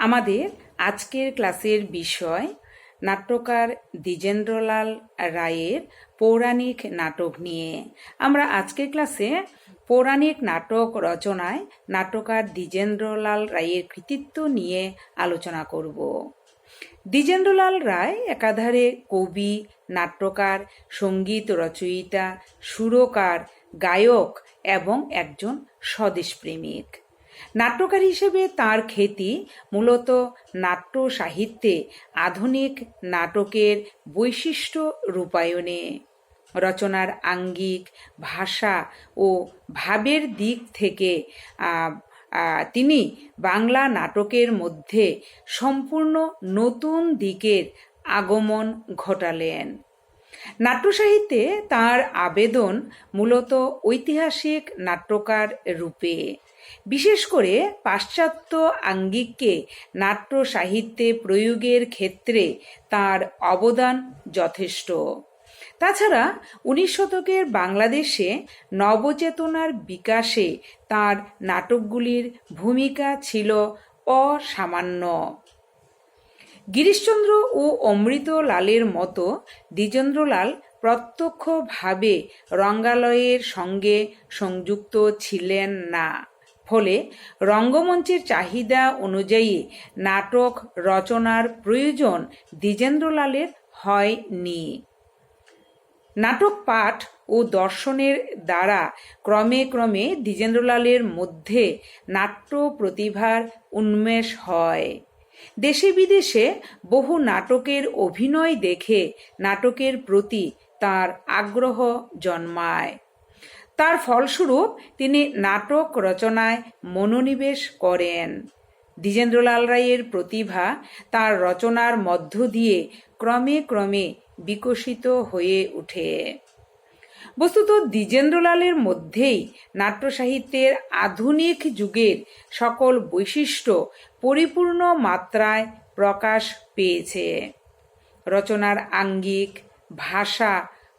আমাদের আজকের ক্লাসের বিষয় নাট্যকার দ্বিজেন্দ্রলাল রায়ের পৌরাণিক নাটক নিয়ে। আমরা আজকের ক্লাসে পৌরাণিক নাটক রচনায় নাট্যকার দ্বিজেন্দ্রলাল রায়ের কৃতিত্ব নিয়ে আলোচনা করব। দ্বিজেন্দ্রলাল রায় একাধারে কবি, নাট্যকার, সংগীত রচয়িতা, সুরকার, গায়ক এবং একজন স্বদেশপ্রেমিক। নাট্যকার হিসেবে তার খ্যাতি মূলত নাট্য সাহিত্যে আধুনিক নাটকের বৈশিষ্ট্য রূপায়ণে। রচনার আঙ্গিক, ভাষা ও ভাবের দিক থেকে তিনি বাংলা নাটকের মধ্যে সম্পূর্ণ নতুন দিকের আগমন ঘটালেন। নাট্যসাহিত্যে তার আবেদন মূলত ঐতিহাসিক নাট্যকার রূপে। বিশেষ করে পাশ্চাত্য আঙ্গিককে নাট্য সাহিত্যে প্রয়োগের ক্ষেত্রে তার অবদান যথেষ্ট। তাছাড়া উনিশ শতকের বাংলাদেশে নবচেতনার বিকাশে তার নাটকগুলির ভূমিকা ছিল অসামান্য। গিরিশচন্দ্র ও অমৃত লালের মতো দ্বিজেন্দ্রলাল প্রত্যক্ষভাবে রঙ্গালয়ের সঙ্গে সংযুক্ত ছিলেন না। ফলে রঙ্গমঞ্চের চাহিদা অনুযায়ী নাটক, রচনার প্রয়োজন দ্বিজেন্দ্রলালের হয়নি। নাটক পাঠ ও দর্শনের দ্বারা ক্রমে ক্রমে দ্বিজেন্দ্রলালের মধ্যে নাট্য প্রতিভার উন্মেষ হয়। দেশে বিদেশে বহু নাটকের অভিনয় দেখে নাটকের প্রতি তার আগ্রহ জন্মায়। তার ফলস্বরূপ তিনি নাটক রচনায় মনোনিবেশ করেন। দ্বিজেন্দ্রলাল রায়ের প্রতিভা তার রচনার মধ্য দিয়ে ক্রমে ক্রমে বিকশিত হয়ে ওঠে। বস্তুত দ্বিজেন্দ্রলালের মধ্যেই নাট্য সাহিত্যের আধুনিক যুগের সকল বৈশিষ্ট্য পরিপূর্ণ মাত্রায় প্রকাশ পেয়েছে। রচনার আঙ্গিক, ভাষা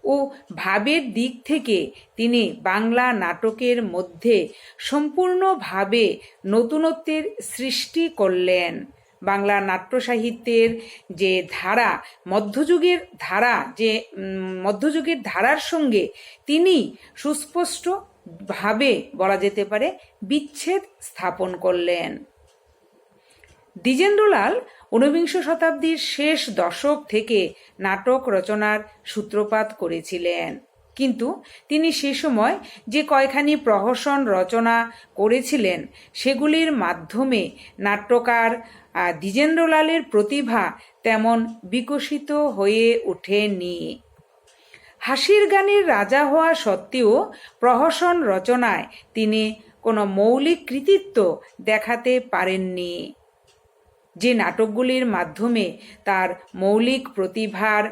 ও ভাবের দিক থেকে তিনি বাংলা নাটকের মধ্যে সম্পূর্ণভাবে নতুনত্বের সৃষ্টি করলেন। বাংলা নাট্য সাহিত্যের যে ধারা, মধ্যযুগের ধারা, যে মধ্যযুগের ধারার সঙ্গে তিনি সুস্পষ্ট ভাবে বলা যেতে পারে বিচ্ছেদ স্থাপন করলেন। দ্বিজেন্দ্রলাল ঊনবিংশ শতাব্দীর শেষ দশক থেকে নাটক রচনার সূত্রপাত করেছিলেন। কিন্তু তিনি সে সময় যে কয়খানি প্রহসন রচনা করেছিলেন, সেগুলির মাধ্যমে নাট্যকার দ্বিজেন্দ্রলালের প্রতিভা তেমন বিকশিত হয়ে ওঠেনি। হাসির গানের রাজা হওয়া সত্ত্বেও প্রহসন রচনায় তিনি কোনো মৌলিক কৃতিত্ব দেখাতে পারেননি। যে নাটকগুলির মাধ্যমে তার মৌলিক প্রতিভার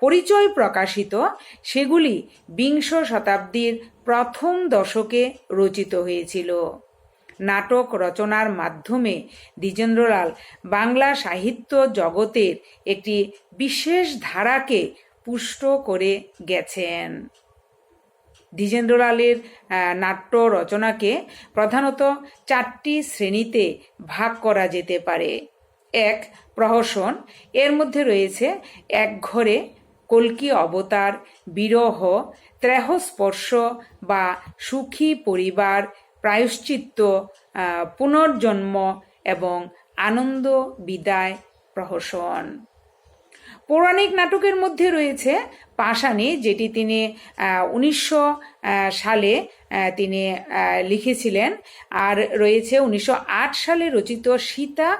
পরিচয় প্রকাশিত, সেগুলি বিংশ শতাব্দীর প্রথম দশকে রচিত হয়েছিল। নাটক রচনার মাধ্যমে দ্বিজেন্দ্রলাল বাংলা সাহিত্য জগতের একটি বিশেষ ধারাকে পুষ্ট করে গেছেন। দ্বিজেন্দ্রলালের নাট্য রচনাকে প্রধানত চারটি শ্রেণীতে ভাগ করা যেতে পারে। এক, প্রহসন। এর মধ্যে রয়েছে এক ঘরে কল্কি অবতার, বিরহ ত্রেহস্পর্শ বা সুখী পরিবার, প্রায়শ্চিত্ত পুনর্জন্ম এবং আনন্দ বিদায় প্রহসন। পৌরাণিক নাটকের মধ্যে রয়েছে পাষাণী, যেটি তিনি উনিশশো সালে তিনি লিখেছিলেন। আর রয়েছে উনিশশো আট সালে রচিত সীতা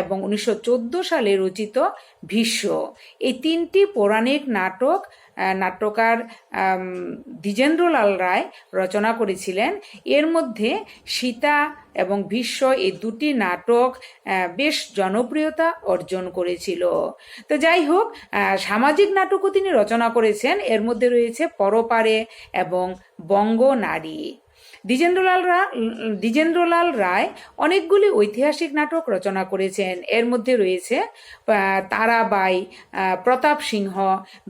এবং উনিশশো চোদ্দ সালে রচিত ভীষ্ম। এই তিনটি পৌরাণিক নাটক নাট্যকার দ্বিজেন্দ্রলাল রায় রচনা করেছিলেন। এর মধ্যে সীতা এবং ভীষ্ম এই দুটি নাটক বেশ জনপ্রিয়তা অর্জন করেছিল। তো যাই হোক সামাজিক নাটকও তিনি রচনা করেছেন। এর মধ্যে রয়েছে পরপারে এবং বঙ্গ নারী দ্বিজেন্দ্রলাল রা দ্বিজেন্দ্রলাল রায় অনেকগুলি ঐতিহাসিক নাটক রচনা করেছেন। এর মধ্যে রয়েছে তারাবাই প্রতাপ সিংহ,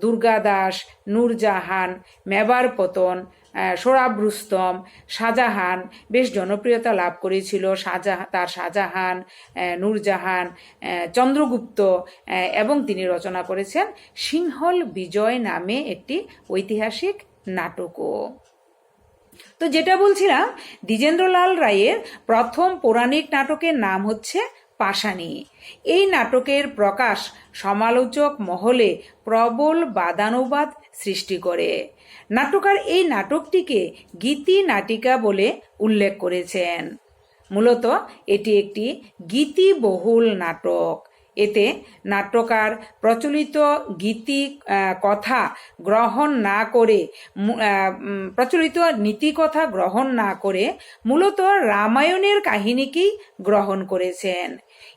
দুর্গা দাস, নূরজাহান, মেবার পতন সোরাব রুস্তম, শাহজাহান বেশ জনপ্রিয়তা লাভ করেছিল। শাহজাহান তার শাহজাহান নূরজাহান চন্দ্রগুপ্ত এবং তিনি রচনা করেছেন সিংহল বিজয় নামে একটি ঐতিহাসিক নাটকও। তো যেটা বলছিলাম, দ্বিজেন্দ্রলাল রায়ের প্রথম পৌরাণিক নাটকের নাম হচ্ছে পাশানি এই নাটকের প্রকাশ সমালোচক মহলে প্রবল বাদানুবাদ সৃষ্টি করে। নাটকার এই নাটকটিকে গীতি নাটিকা বলে উল্লেখ করেছেন। মূলত এটি একটি গীতিবহুল নাটক। এতে নাট্যকার প্রচলিত গীতি কথা গ্রহণ না করে প্রচলিত নীতি কথা গ্রহণ না করে মূলত রামায়ণের কাহিনীকেই গ্রহণ করেছেন।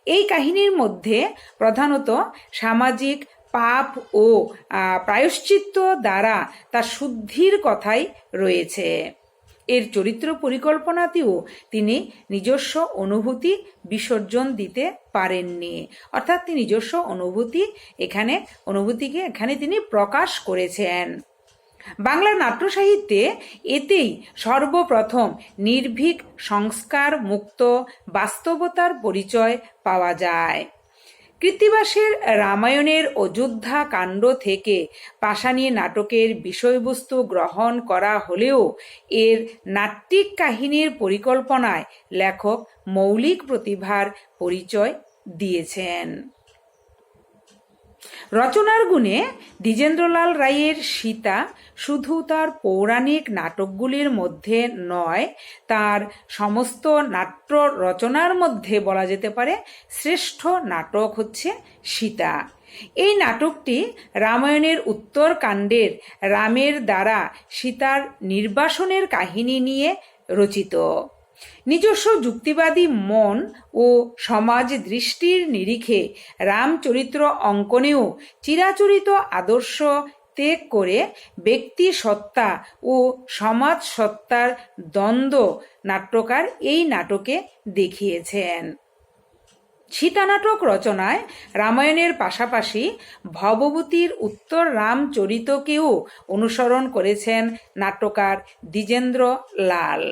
এই কাহিনীর মধ্যে প্রধানত সামাজিক পাপ ও প্রায়শ্চিত্ত দ্বারা তার শুদ্ধির কথাই রয়েছে। এর চরিত্র পরিকল্পনাতেও তিনি নিজস্ব অনুভূতি বিসর্জন দিতে পারেননি। অর্থাৎ তিনি নিজস্ব অনুভূতি এখানে, অনুভূতিকে এখানে তিনি প্রকাশ করেছেন। বাংলা নাট্য সাহিত্যে এতেই সর্বপ্রথম নির্ভীক সংস্কার মুক্ত বাস্তবতার পরিচয় পাওয়া যায়। কৃত্তিবাসের রামায়ণের অযোধ্যা কাণ্ড থেকে পাশানি নাটকের বিষয়বস্তু গ্রহণ করা হলেও এর নাট্যিক কাহিনীর পরিকল্পনায় লেখক মৌলিক প্রতিভার পরিচয় দিয়েছেন। রচনার গুণে দ্বিজেন্দ্রলাল রায়ের সীতা শুধু তার পৌরাণিক নাটকগুলির মধ্যে নয়, তার সমস্ত নাট্য রচনার মধ্যে বলা যেতে পারে শ্রেষ্ঠ নাটক হচ্ছে সীতা। এই নাটকটি রামায়ণের উত্তরকাণ্ডের রামের দ্বারা সীতার নির্বাসনের কাহিনী নিয়ে রচিত। নিজস্ব যুক্তিবাদী মন ও সমাজ দৃষ্টির নিরিখে রামচরিত্র অঙ্কনেও চিরাচরিত আদর্শ ত্যাগ করে ব্যক্তি সত্তা ও সমাজ সত্তার দ্বন্দ্ব নাট্যকার এই নাটকে দেখিয়েছেন। সীতানাটক রচনায় রামায়ণের পাশাপাশি ভবভূতির উত্তর রামচরিতকেও অনুসরণ করেছেন নাট্যকার দ্বিজেন্দ্র লাল।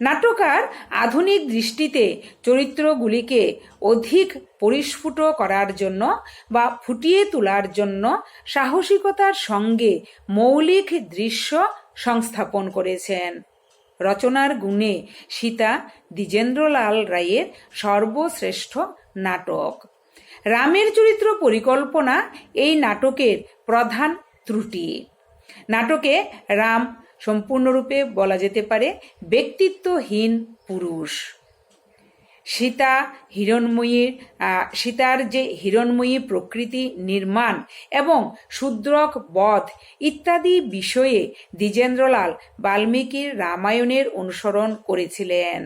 নাট্যকার আধুনিক দৃষ্টিতে চরিত্রগুলিকে অধিক পরিস্ফুট করার জন্য বা ফুটিয়ে তোলার জন্য সাহসিকতার সঙ্গে মৌলিক দৃশ্য সংস্থাপন করেছেন। রচনার গুণে সীতা দ্বিজেন্দ্রলাল রায়ের সর্বশ্রেষ্ঠ নাটক। রামের চরিত্র পরিকল্পনা এই নাটকের প্রধান ত্রুটি। নাটকে রাম সম্পূর্ণরূপে বলা যেতে পারে ব্যক্তিত্বহীন পুরুষ। সীতা হিরণময়ীর সীতার যে হিরণময়ী প্রকৃতি নির্মাণ এবং শূদ্রক বধ ইত্যাদি বিষয়ে দ্বিজেন্দ্রলাল বাল্মীকির রামায়ণের অনুসরণ করেছিলেন।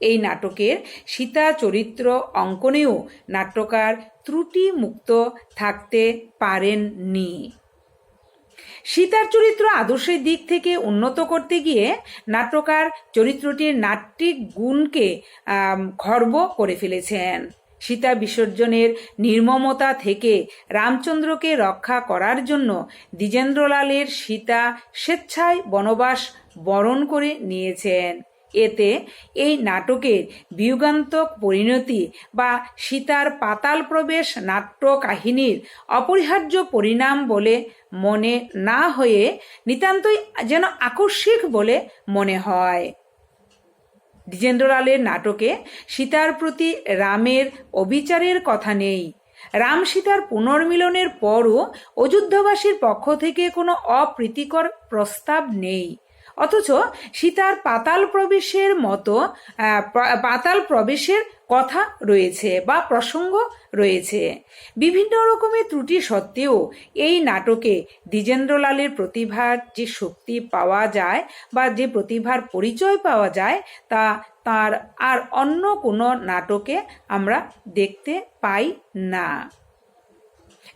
এই নাটকের সীতা চরিত্র অঙ্কনেও নাট্যকার ত্রুটি মুক্ত থাকতে পারেননি। সীতার চরিত্র আদর্শের দিক থেকে উন্নত করতে গিয়ে নাট্যকার চরিত্রটির নাট্যিক গুণকে খর্ব করে ফেলেছেন। সীতা বিসর্জনের নির্মমতা থেকে রামচন্দ্রকে রক্ষা করার জন্য দ্বিজেন্দ্রলালের সীতা স্বেচ্ছায় বনবাস বরণ করে নিয়েছেন। এতে এই নাটকের বিয়োগান্তক পরিণতি বা সীতার পাতাল প্রবেশ নাট্য কাহিনীর অপরিহার্য পরিণাম বলে মনে না হয়ে নিতান্তই যেন আকস্মিক বলে মনে হয়। দ্বিজেন্দ্রলালের নাটকে সীতার প্রতি রামের অবিচারের কথা নেই। রাম সীতার পুনর্মিলনের পরও অযোধ্যাবাসীর পক্ষ থেকে কোনো অপ্রীতিকর প্রস্তাব নেই। অথচ সীতার পাতাল প্রবেশের মতো পাতাল প্রবেশের কথা রয়েছে বা প্রসঙ্গ রয়েছে। বিভিন্ন রকমের ত্রুটি সত্ত্বেও এই নাটকে দ্বিজেন্দ্রলালের প্রতিভার যে শক্তি পাওয়া যায় বা যে প্রতিভার পরিচয় পাওয়া যায়, তা তার আর অন্য কোনো নাটকে আমরা দেখতে পাই না।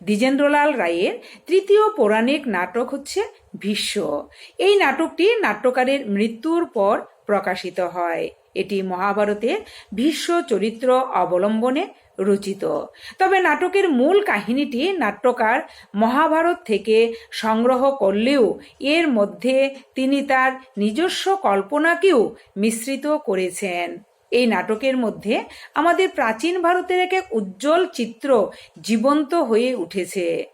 দ্বিজেন্দ্রলাল রায়ের তৃতীয় পৌরাণিক নাটক হচ্ছে ভীষ্ম। এই নাটকটি নাট্যকারের মৃত্যুর পর প্রকাশিত হয়। এটি মহাভারতের ভীষ্ম চরিত্র অবলম্বনে রচিত। তবে নাটকের মূল কাহিনীটি নাট্যকার মহাভারত থেকে সংগ্রহ করলেও এর মধ্যে তিনি তার নিজস্ব কল্পনাকেও মিশ্রিত করেছেন। এই নাটকের মধ্যে আমাদের প্রাচীন ভারতের এক এক উজ্জ্বল চিত্র জীবন্ত হয়ে উঠেছে।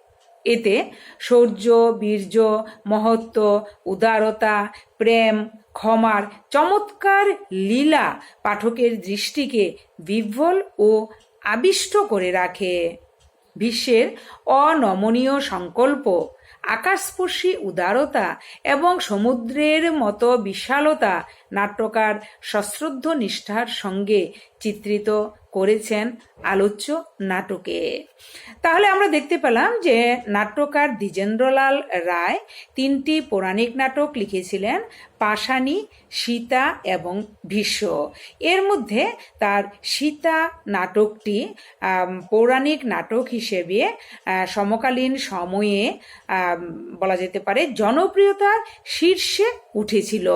এতে শৌর্য, বীর্য, মহত্ব, উদারতা, প্রেম, ক্ষমার চমৎকার লীলা পাঠকের দৃষ্টিকে বিহ্বল ও আবিষ্ট করে রাখে। বিশ্বের অনমনীয় সংকল্প, আকাশস্পর্শী উদারতা এবং সমুদ্রের মতো বিশালতা নাট্যকার সশ্রদ্ধ নিষ্ঠার সঙ্গে চিত্রিত করেছেন আলোচ্য নাটকে। তাহলে আমরা দেখতে পেলাম যে নাট্যকার দ্বিজেন্দ্রলাল রায় তিনটি পৌরাণিক নাটক লিখেছিলেন পাশানি সীতা এবং ভীষ্ম। এর মধ্যে তার সীতা নাটকটি পৌরাণিক নাটক হিসেবে সমকালীন সময়ে বলা যেতে পারে জনপ্রিয়তার শীর্ষে উঠেছিল।